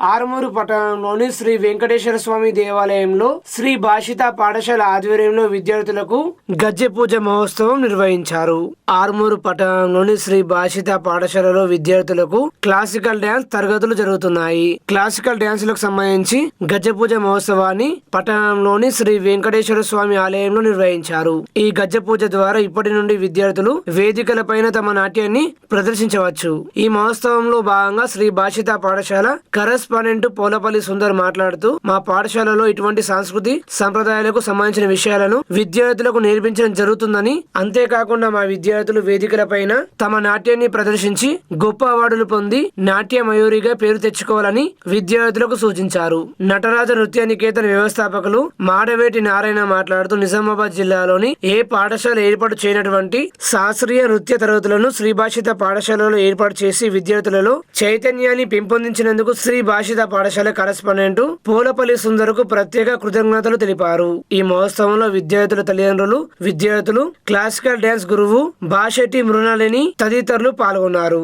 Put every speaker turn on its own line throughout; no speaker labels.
ఆరుమూరు పట్టణంలోని శ్రీ వెంకటేశ్వర స్వామి దేవాలయంలో శ్రీ భాషిత పాఠశాల ఆధ్వర్యంలో విద్యార్థులకు గజ్జె పూజ మహోత్సవం నిర్వహించారు. ఆరుమూరు పట్టణంలోని శ్రీ భాషిత పాఠశాలలో విద్యార్థులకు క్లాసికల్ డ్యాన్స్ తరగతులు జరుగుతున్నాయి. క్లాసికల్ డ్యాన్సులకు సంబంధించి గజ్జె పూజ మహోత్సవాన్ని పట్టణంలోని శ్రీ వెంకటేశ్వర స్వామి ఆలయంలో నిర్వహించారు. ఈ గజ్జె పూజ ద్వారా ఇప్పటి నుండి విద్యార్థులు వేదికల పైన తమ నాట్యాన్ని ప్రదర్శించవచ్చు. ఈ మహోత్సవంలో భాగంగా శ్రీ భాషిత పాఠశాల కరస్ కరెస్పాండెంట్ పోలపల్లి సుందర్ మాట్లాడుతూ మా పాఠశాలలో ఇటువంటి సాంస్కృతి సంప్రదాయాలకు సంబంధించిన విషయాలను విద్యార్థులకు నేర్పించడం జరుగుతుందని అంతేకాకుండా మా విద్యార్థులు వేదికలపైన తమ నాట్యాన్ని ప్రదర్శించి గొప్ప అవార్డులు పొంది నాట్య మయూరిగా పేరు తెచ్చుకోవాలని విద్యార్థులకు సూచించారు. నటరాజ నృత్య నికేతన వ్యవస్థాపకులు మాడవేటి నారాయణ మాట్లాడుతూ నిజామాబాద్ జిల్లాలోని ఏ పాఠశాల ఏర్పాటు చేయనటువంటి శాస్త్రీయ నృత్య తరగతులను శ్రీభాషిత పాఠశాలలో ఏర్పాటు చేసి విద్యార్థులలో చైతన్యాన్ని పెంపొందించినందుకు శ్రీ భాషిత పాఠశాల కరెస్పాండెంట్ పూలపల్లి సుందరకు ప్రత్యేక కృతజ్ఞతలు తెలిపారు. ఈ మహోత్సవంలో విద్యార్థుల తల్లిదండ్రులు విద్యార్థులు క్లాసికల్ డ్యాన్స్ గురువు భాషెట్టి మృణాలిని తదితరులు పాల్గొన్నారు.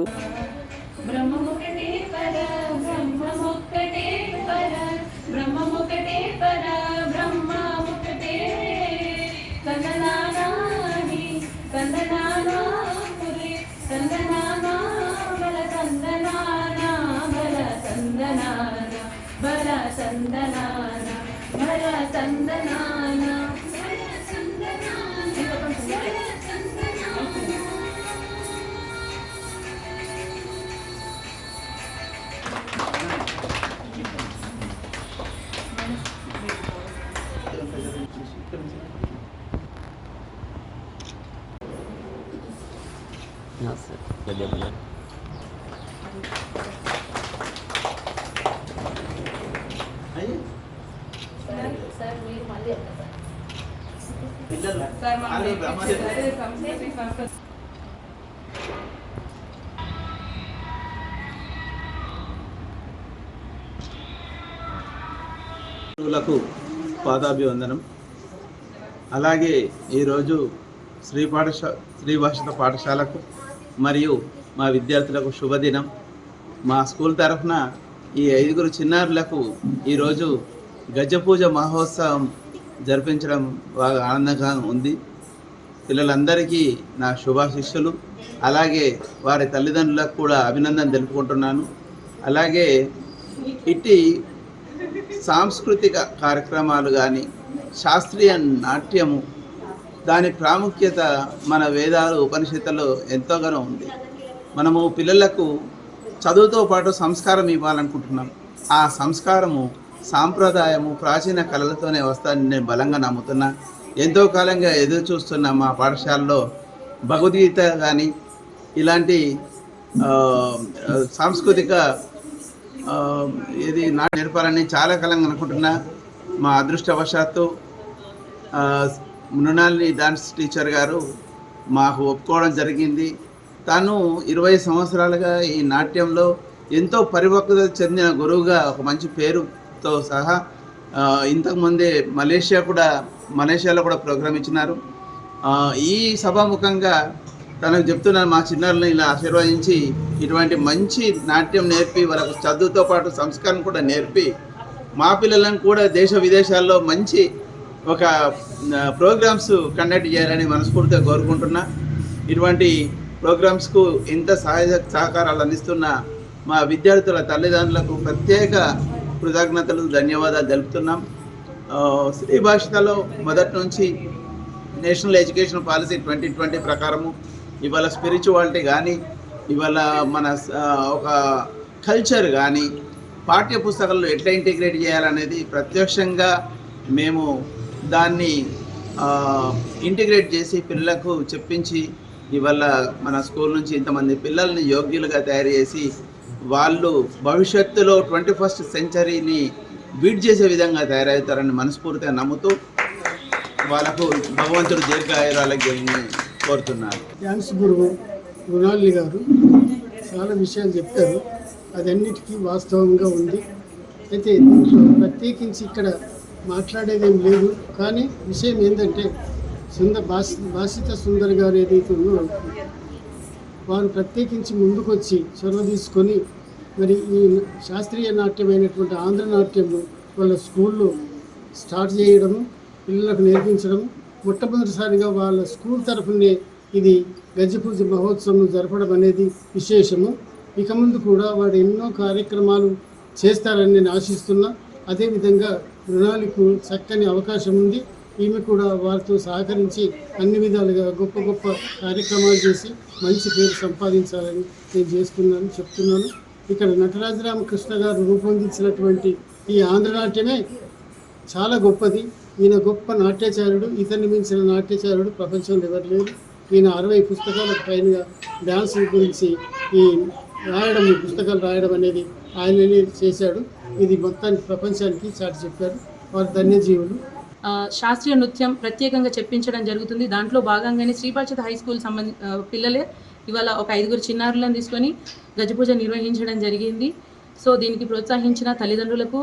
senden hala
Nasıl? Böyle böyle.
గురువులకు పాదాభివందనం. అలాగే ఈరోజు శ్రీ పాఠశా శ్రీ భాషిత పాఠశాలకు మరియు మా విద్యార్థులకు శుభదినం. మా స్కూల్ తరఫున ఈ ఐదుగురు చిన్నారులకు ఈరోజు గజ పూజ మహోత్సవం జరిపించడం బాగా ఆనందంగా ఉంది. పిల్లలందరికీ నా శుభాశిష్యులు అలాగే వారి తల్లిదండ్రులకు కూడా అభినందన తెలుపుకుంటున్నాను. అలాగే ఇట్టి సాంస్కృతిక కార్యక్రమాలు కానీ శాస్త్రీయ నాట్యము దాని ప్రాముఖ్యత మన వేదాలు ఉపనిషత్తులో ఎంతోగానో ఉంది. మనము పిల్లలకు చదువుతో పాటు సంస్కారం ఇవ్వాలనుకుంటున్నాం. ఆ సంస్కారము సాంప్రదాయము ప్రాచీన కళలతోనే వస్తానని నేను బలంగా నమ్ముతున్నా. ఎంతో కాలంగా ఎదురు చూస్తున్న మా పాఠశాలలో భగవద్గీత కానీ ఇలాంటి సాంస్కృతిక ఇది నా నేర్పాలని చాలా కాలంగా అనుకుంటున్నా. మా అదృష్టవశాత్తు మృణాలిని డాన్స్ టీచర్ గారు మాకు ఒప్పుకోవడం జరిగింది. తను ఇరవై సంవత్సరాలుగా ఈ నాట్యంలో ఎంతో పరిపక్వత చెందిన గురువుగా ఒక మంచి పేరు తో సహా ఇంతకుముందే మలేషియా కూడా మలేషియాలో కూడా ప్రోగ్రామ్ ఇచ్చినారు. ఈ సభాముఖంగా తనకు చెప్తున్నాను మా చిన్నారులను ఇలా ఆశీర్వదించి ఇటువంటి మంచి నాట్యం నేర్పి వాళ్ళకు చదువుతో పాటు సంస్కారం కూడా నేర్పి మా పిల్లలను కూడా దేశ విదేశాల్లో మంచి ఒక ప్రోగ్రామ్స్ కండక్ట్ చేయాలని మనస్ఫూర్తిగా కోరుకుంటున్నా. ఇటువంటి ప్రోగ్రామ్స్కు ఇంత సహాయ సహకారాలు అందిస్తున్న మా విద్యార్థుల తల్లిదండ్రులకు ప్రత్యేక కృతజ్ఞతలు ధన్యవాదాలు తెలుపుతున్నాం. ఆ, శ్రీ భాషలో మొదటి నుంచి national education policy twenty twenty ప్రకారము ఇవాళ స్పిరిచువాలిటీ కానీ ఇవాళ మన ఒక కల్చర్ కానీ పాఠ్య పుస్తకాల్లో ఎట్లా ఇంటిగ్రేట్ చేయాలనేది ప్రత్యక్షంగా మేము దాన్ని ఇంటిగ్రేట్ చేసి పిల్లలకు చెప్పించి ఇవాళ మన స్కూల్ నుంచి ఇంతమంది పిల్లల్ని యోగ్యులుగా తయారు చేసి వాళ్ళు భవిష్యత్తులో ట్వంటీ ఫస్ట్ సెంచరీని బీట్ చేసే విధంగా తయారవుతారని మనస్ఫూర్తిగా నమ్ముతూ వాళ్ళకు భగవంతుడు దీర్ఘాయురాలకి కోరుతున్నారు.
థ్యాంక్స్ గురువు మృణాలి గారు చాలా విషయాలు చెప్పారు. అదన్నిటికీ వాస్తవంగా ఉంది. అయితే దీంట్లో ప్రత్యేకించి ఇక్కడ మాట్లాడేదేం లేదు. కానీ విషయం ఏంటంటే సుంద భాష భాషిత సుందర్ గారు ఏదైతే ఉందో వారు ప్రత్యేకించి ముందుకొచ్చి చొరవ తీసుకొని మరి ఈ శాస్త్రీయ నాట్యమైనటువంటి ఆంధ్ర నాట్యంను వాళ్ళ స్కూల్లో స్టార్ట్ చేయడము పిల్లలకు నేర్పించడం మొట్టమొదటిసారిగా వాళ్ళ స్కూల్ తరఫునే ఇది గజపూజ మహోత్సవం జరపడం అనేది విశేషము. ఇక ముందు కూడా వాడు ఎన్నో కార్యక్రమాలు చేస్తారని నేను ఆశిస్తున్నా. అదేవిధంగా రుణాలకు చక్కని అవకాశం ఉంది. ఈమె కూడా వారితో సహకరించి అన్ని విధాలుగా గొప్ప గొప్ప కార్యక్రమాలు చేసి మంచి పేరు సంపాదించాలని నేను చేసుకున్నాను చెప్తున్నాను. ఇక్కడ నటరాజరామకృష్ణ గారు రూపొందించినటువంటి ఈ ఆంధ్రనాట్యమే చాలా గొప్పది. ఈయన గొప్ప నాట్యాచార్యుడు ఇతన్ని మించిన నాట్యాచార్యుడు ప్రపంచంలో ఎవరు లేరు. ఈయన అరవై పుస్తకాలకు పైన డ్యాన్స్ గురించి ఈ రాయడం ఈ పుస్తకాలు రాయడం అనేది ఆయననే చేశాడు. ఇది మొత్తానికి ప్రపంచానికి చాటి చెప్పారు. వారు ధన్యజీవులు.
శాస్త్రీయ నృత్యం ప్రత్యేకంగా చెప్పించడం జరుగుతుంది. దాంట్లో భాగంగానే శ్రీపాచిత హై స్కూల్ సంబంధి పిల్లలే ఇవాళ ఒక ఐదుగురు చిన్నారులను తీసుకొని గజపూజ నిర్వహించడం జరిగింది. సో దీనికి ప్రోత్సహించిన తల్లిదండ్రులకు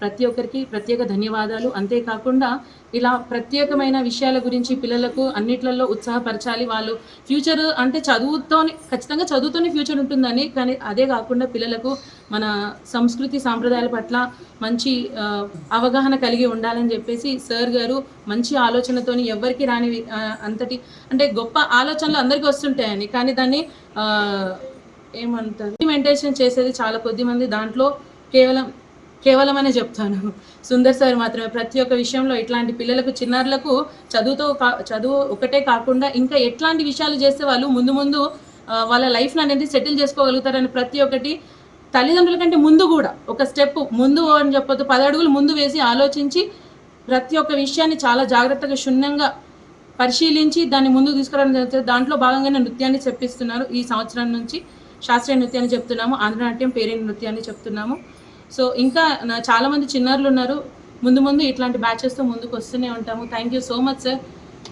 ప్రతి ఒక్కరికి ప్రత్యేక ధన్యవాదాలు. అంతేకాకుండా ఇలా ప్రత్యేకమైన విషయాల గురించి పిల్లలకు అన్నిట్లలో ఉత్సాహపరచాలి. వాళ్ళు ఫ్యూచర్ అంటే చదువుతోనే ఖచ్చితంగా చదువుతోనే ఫ్యూచర్ ఉంటుందని కానీ అదే కాకుండా పిల్లలకు మన సంస్కృతి సాంప్రదాయాల పట్ల మంచి అవగాహన కలిగి ఉండాలని చెప్పేసి సార్ గారు మంచి ఆలోచనతోని ఎవరికి రాని అంతటి అంటే గొప్ప ఆలోచనలు అందరికీ వస్తుంటాయని. కానీ దాన్ని ఏమంటారు ఇంప్లిమెంటేషన్ చేసేది చాలా కొద్ది మంది దాంట్లో కేవలం కేవలమనే చెప్తాను. సుందర్ సార్ మాత్రమే. ప్రతి ఒక్క విషయంలో ఇట్లాంటి పిల్లలకు చిన్నారులకు చదువుతో కా- చదువు ఒకటే కాకుండా ఇంకా ఎట్లాంటి విషయాలు చేస్తే వాళ్ళు ముందు ముందు వాళ్ళ లైఫ్ని అనేది సెటిల్ చేసుకోగలుగుతారని ప్రతి ఒక్కటి తల్లిదండ్రుల కంటే ముందు కూడా ఒక స్టెప్ ముందు అని చెప్పొద్దు పది అడుగులు ముందు వేసి ఆలోచించి ప్రతి ఒక్క విషయాన్ని చాలా జాగ్రత్తగా క్షుణ్ణంగా పరిశీలించి దాన్ని ముందుకు తీసుకురావడం జరుగుతుంది. దాంట్లో భాగంగానే నృత్యాన్ని చెప్పిస్తున్నారు. ఈ సంవత్సరం నుంచి శాస్త్రీయ నృత్యాన్ని చెప్తున్నాము. ఆంధ్రనాట్యం పేరే నృత్యాన్ని చెప్తున్నాము. సో ఇంకా నా- చాలామంది చిన్నారులు ఉన్నారు. ముందు ముందు ఇట్లాంటి బ్యాచెస్తో ముందుకు వస్తూనే ఉంటాము. Thank you so much sir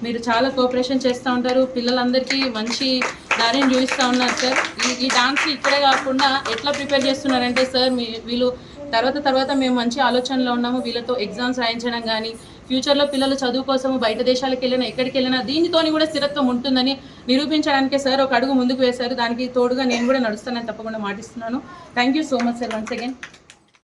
మీరు చాలా కోఆపరేషన్ చేస్తూ ఉంటారు. పిల్లలందరికీ మంచి దారిని చూపిస్తూ ఉన్నారు సార్ ఈ ఈ డాన్స్ ఇక్కడే కాకుండా ఎట్లా ప్రిపేర్ చేస్తున్నారంటే సార్ మీ వీళ్ళు తర్వాత తర్వాత మేము మంచి ఆలోచనలో ఉన్నాము. వీళ్ళతో ఎగ్జామ్స్ రాయించడం కానీ ఫ్యూచర్లో పిల్లలు చదువు కోసము బయట దేశాలకు వెళ్ళినా ఎక్కడికి వెళ్ళినా దీనితోని కూడా స్థిరత్వం ఉంటుందని నిరూపించడానికే సార్ ఒక అడుగు ముందుకు వేశారు. దానికి తోడుగా నేను కూడా నడుస్తానని తప్పకుండా మాటిస్తున్నాను. Thank you so much sir once again